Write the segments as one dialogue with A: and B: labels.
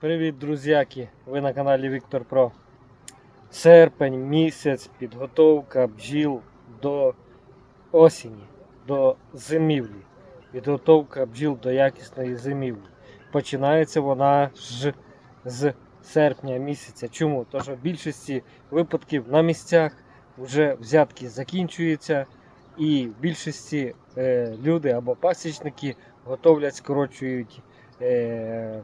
A: Привіт, друзяки! Ви на каналі Віктор Про. Серпень місяць, підготовка бджіл до осені, до зимівлі. Підготовка бджіл до якісної зимівлі. Починається вона ж з серпня місяця. Чому? Що в більшості випадків на місцях вже взятки закінчуються, і в більшості е, люди або пасічники готовлять, скорочують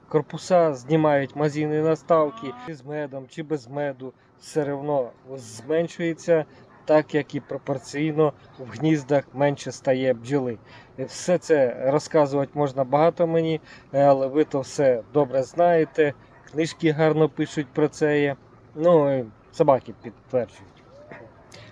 A: корпуса, знімають мазійні наставки з медом, чи без меду, все одно зменшується, так як і пропорційно в гніздах менше стає бджоли. Все це розказувати можна багато мені, але ви то все добре знаєте. Книжки гарно пишуть про це. Ну, собаки підтверджують.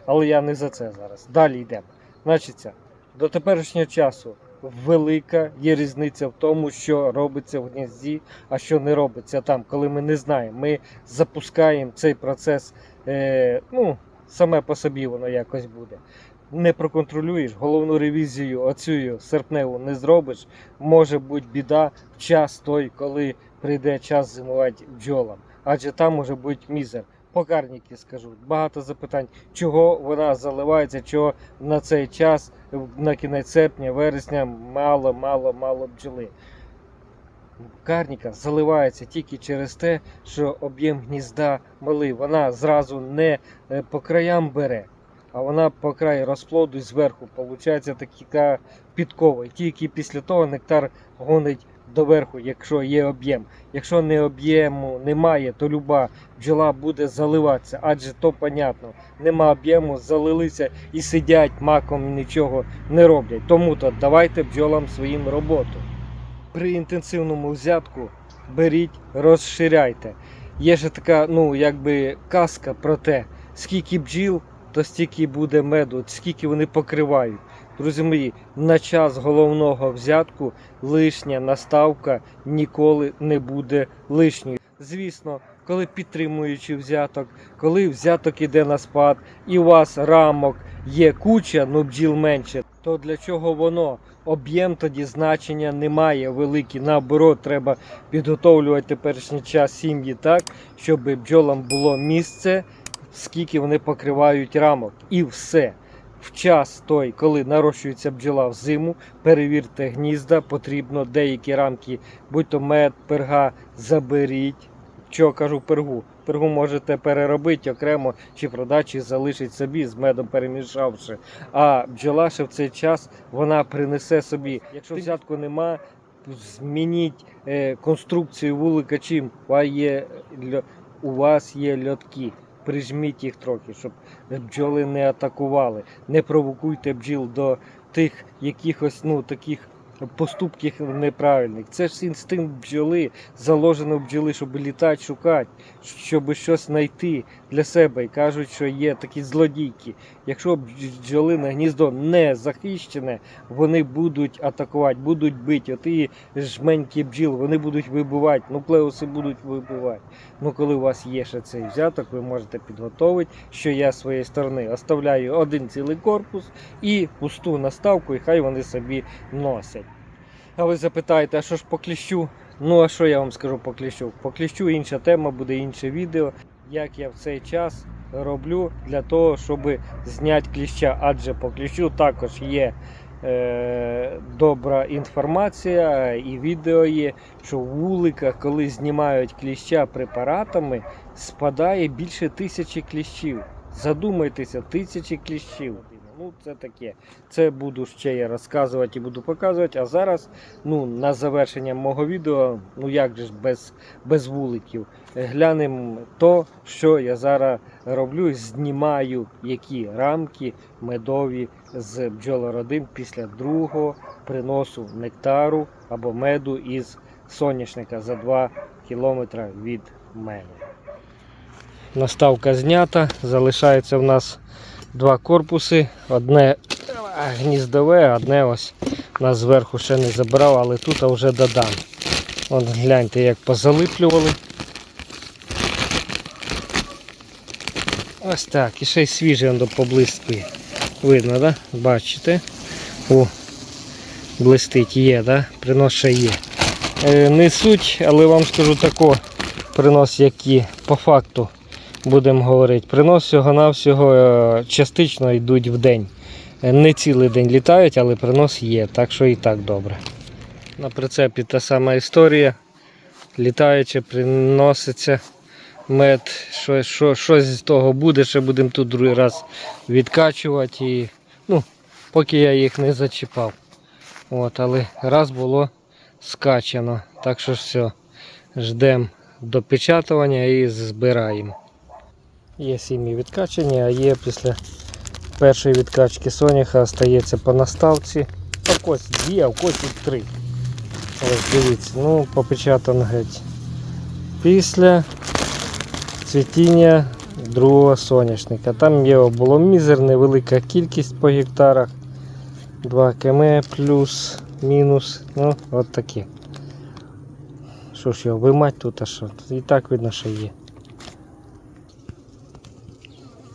A: Але я не за це зараз. Далі йдемо. Значиться, до теперішнього часу велика є різниця в тому, що робиться в гнізді, а що не робиться там, коли ми не знаємо. Ми запускаємо цей процес, е, ну, саме по собі воно якось буде. Не проконтролюєш, головну ревізію оцю серпневу не зробиш. Може бути біда в час той, коли прийде час зимувати бджолам. Адже там може бути мізер. Покарники скажу. Багато запитань, чого вона заливається, чого на цей час, на кінець серпня, вересня, мало, мало, мало бджоли. Карніка заливається тільки через те, що об'єм гнізда малий. Вона зразу не е, по краям бере, а вона по краю розплоду зверху. Получається така підкова. І тільки після того нектар гонить доверху, якщо є об'єм. Якщо не об'єму немає, то люба бджола буде заливатися, адже то понятно. Нема об'єму, залилися і сидять маком, нічого не роблять. Тому то давайте бджолам своїм роботу. При інтенсивному взятку беріть, розширяйте. Є ж така, ну, якби казка про те, скільки бджіл, то стільки буде меду, скільки вони покривають. Друзі мої, на час головного взятку лишня наставка ніколи не буде лишньою. Звісно, коли підтримуючи взяток, коли взяток іде на спад, і у вас рамок є куча, ну бджіл менше, то для чого воно? Об'єм тоді значення немає великий. Наоборот, треба підготовлювати теперішній час сім'ї так, щоб бджолам було місце, скільки вони покривають рамок. І все. В час той, коли нарощується бджола в зиму, перевірте гнізда, потрібно деякі рамки, будь то мед, перга, заберіть. Що кажу пергу? Пергу можете переробити окремо чи продати, чи залишити собі з медом перемішавши. А бджола ще в цей час вона принесе собі. Якщо взятку нема, змініть е, конструкцію вулика чим. У вас є льотки. Прижміть їх трохи, щоб бджоли не атакували. Не провокуйте бджіл до тих якихось ну таких поступків неправильних. Це ж інстинкт бджоли, заложено в бджоли, щоб літати, шукати, щоб щось знайти для себе. І кажуть, що є такі злодійки. Якщо бджолине гніздо не захищене, вони будуть атакувати, будуть бити. Оті жменькі бджіл, вони будуть вибивати, нуклеуси будуть вибивати. Ну, коли у вас є ще цей взяток, ви можете підготовити, що я з своєї сторони оставляю один цілий корпус і пусту наставку, і хай вони собі носять. А ви запитаєте, а що ж по кліщу? Ну, а що я вам скажу по кліщу? По кліщу інша тема, буде інше відео, як я в цей час роблю для того, щоб зняти кліща. Адже по кліщу також є е, добра інформація і відео є, що в вуликах, коли знімають кліща препаратами, спадає більше тисячі кліщів. Задумайтеся, тисячі кліщів. Ну, це таке. Це буду ще я розказувати і буду показувати. А зараз, ну, на завершення мого відео, ну як же ж без, без вуликів, глянемо то, що я зараз роблю. Знімаю які рамки медові з бджолородин після другого приносу нектару або меду із соняшника за 2 кілометри від мене. Наставка знята, залишається в нас два корпуси. Одне гніздове, одне ось нас зверху ще не забирав, але тут вже додам. От гляньте, як позалиплювали. Ось так, і ще й свіжий воно поблискує. Видно, да? Бачите? О, блистить, є, да? Принос ще є. Е, не суть, але вам скажу тако. принос які по факту будемо говорити. Принос всього-навсього е, частично йдуть в день. Е, Не цілий день літають, але принос є, так що і так добре. На прицепі та сама історія. Літаючи, приноситься мед, що, що, щось з того буде, ще будемо тут другий раз відкачувати. І, ну, поки я їх не зачіпав. От, але раз було скачано. Так що все, ждемо допечатування і збираємо. Є сім'ї відкачені, а є після першої відкачки соняха стається по наставці. А когось дві, а в когось три. Ось дивіться, ну попечатано геть. Після цвітіння другого соняшника. Там його було мізер, невелика кількість по гектарах. 2 км плюс, мінус. Ну, от такі. Що ж його вимать тут, а що? І так видно, що є.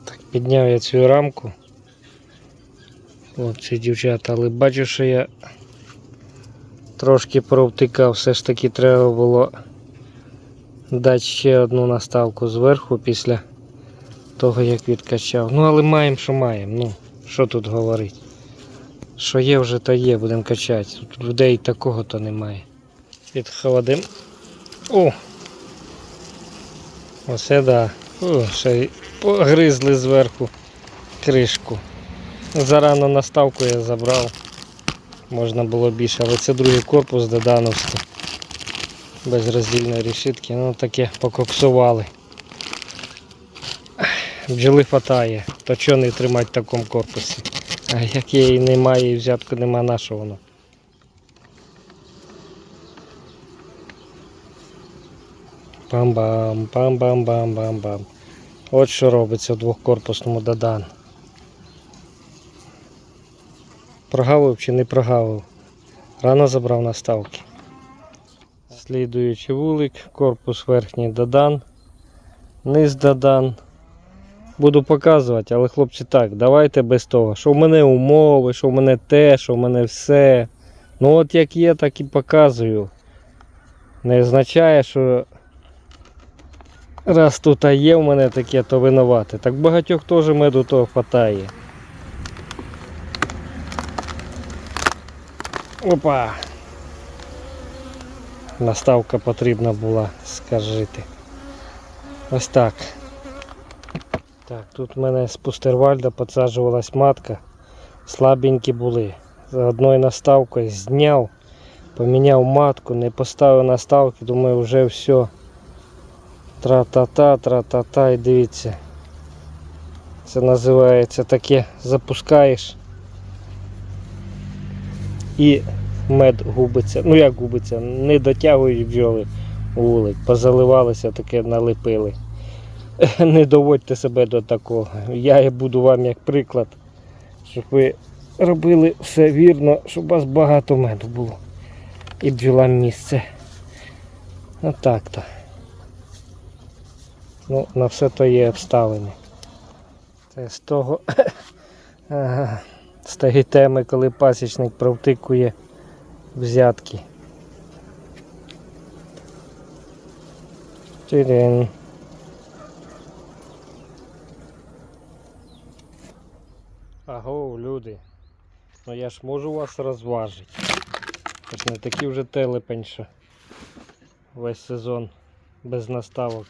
A: Так, підняв я цю рамку. От ці дівчата, але бачу, що я трошки провтикав, все ж таки треба було дати ще одну наставку зверху після того, як відкачав. Ну, але маємо, що маємо. Ну, що тут говорити? Що є вже, то є, будемо качати. Тут людей такого то немає. Підходимо. О! Оце да. Ще й погризли зверху кришку. Зарано наставку я забрав. Можна було більше, але це другий корпус додановський. Без роздільної решітки. Ну таке пококсували. Бджоли хватає. То чого не тримати в такому корпусі? А як її немає і взятку нема на що воно. Пам-бам, пам-бам-бам-бам-бам. От що робиться в двохкорпусному Дадан. Прогавив чи не прогавив? Рано забрав наставки. Слідуючий вулик, корпус верхній Дадан, низ Дадан. Буду показувати, але хлопці так, давайте без того. Що в мене умови, що в мене те, що в мене все. Ну от як є, так і показую. Не означає, що раз тут є в мене таке, то винувати. Так багатьох теж меду того хватає. Опа! Наставка потрібна була, скажите. Ось так. Так, тут в мене з пустервальда підсаджувалась матка. Слабенькі були. За одною наставкою зняв, поміняв матку, не поставив наставки, думаю, вже все. Тра-та-та, тра-та-та і дивіться. Це називається таке запускаєш і мед губиться. Ну як губиться, не дотягують бджоли вулик, позаливалися, таке налепили. Не доводьте себе до такого. Я буду вам як приклад, щоб ви робили все вірно, щоб у вас багато меду було. І бджолам місце. Отак то. Ну, на все то є обставини. Це з того з тієї теми, коли пасічник провтикує взятки. Тирин. Аго, люди. Ну я ж можу вас розважити. Це ж не такий вже телепень, що весь сезон без наставок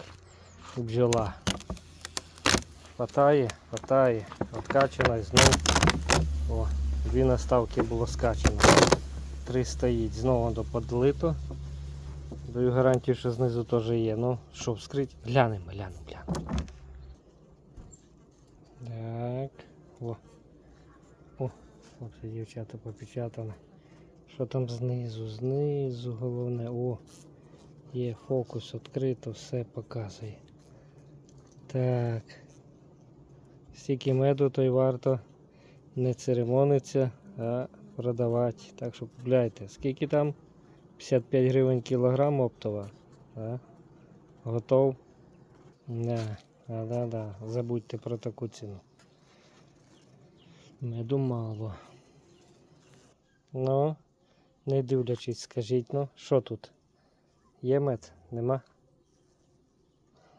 A: бджола. Хватає, хватає, откачана і знов. О, дві наставки було скачано. Три стоїть, знову до подлито. Даю гарантію, що знизу теж є. Ну, що вскрити? Глянемо, глянемо, глянемо. Так. О. О, оце дівчата попечатали. Що там знизу? Знизу головне. О, є фокус відкрито, все показує. Так. Стільки меду, то й варто не церемониться, а продавати. Так що купляйте. Скільки там? 55 гривень кілограм оптова. А? Готов? Да. А, да, да. Забудьте про таку ціну. Меду мало. Ну, не дивлячись, скажіть, ну, що тут? Є мед? Нема?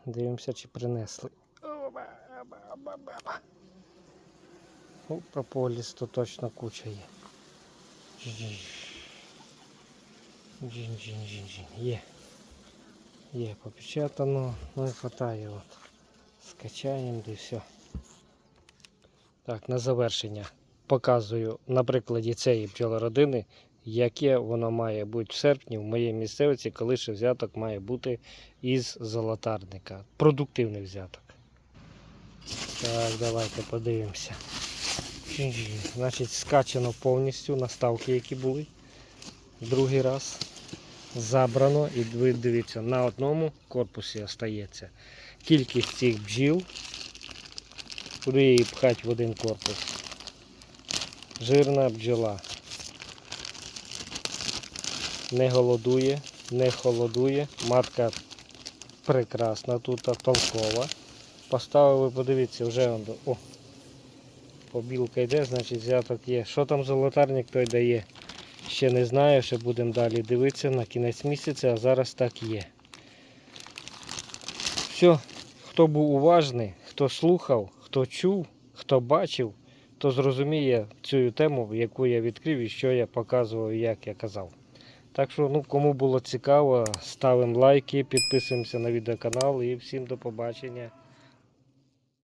A: Дивимося, чи принесли. Ну, прополіс то точно куча є. Джин. Джин, джин, джин, джин. Є. Є попечатано, ну і хватає от. Скачаємо і все. Так, на завершення показую на прикладі цієї бджолородини, яке воно має бути в серпні в моїй місцевості, коли ще взяток має бути із золотарника. Продуктивний взяток. Так, давайте подивимося. Значить, скачано повністю наставки, які були. Другий раз. Забрано і ви дивіться, на одному корпусі остається кількість цих бджіл. Куди її пхати в один корпус? Жирна бджола. Не голодує, не холодує. Матка прекрасна тут, толкова. Поставили, подивіться, вже он, о, побілка йде, значить взяток є. Що там золотарник той дає? Ще не знаю, ще будемо далі дивитися на кінець місяця, а зараз так є. Все, хто був уважний, хто слухав, хто чув, хто бачив, то зрозуміє цю тему, яку я відкрив і що я показував, як я казав. Так що, ну, кому було цікаво, ставимо лайки, підписуємося на відеоканал і всім до побачення.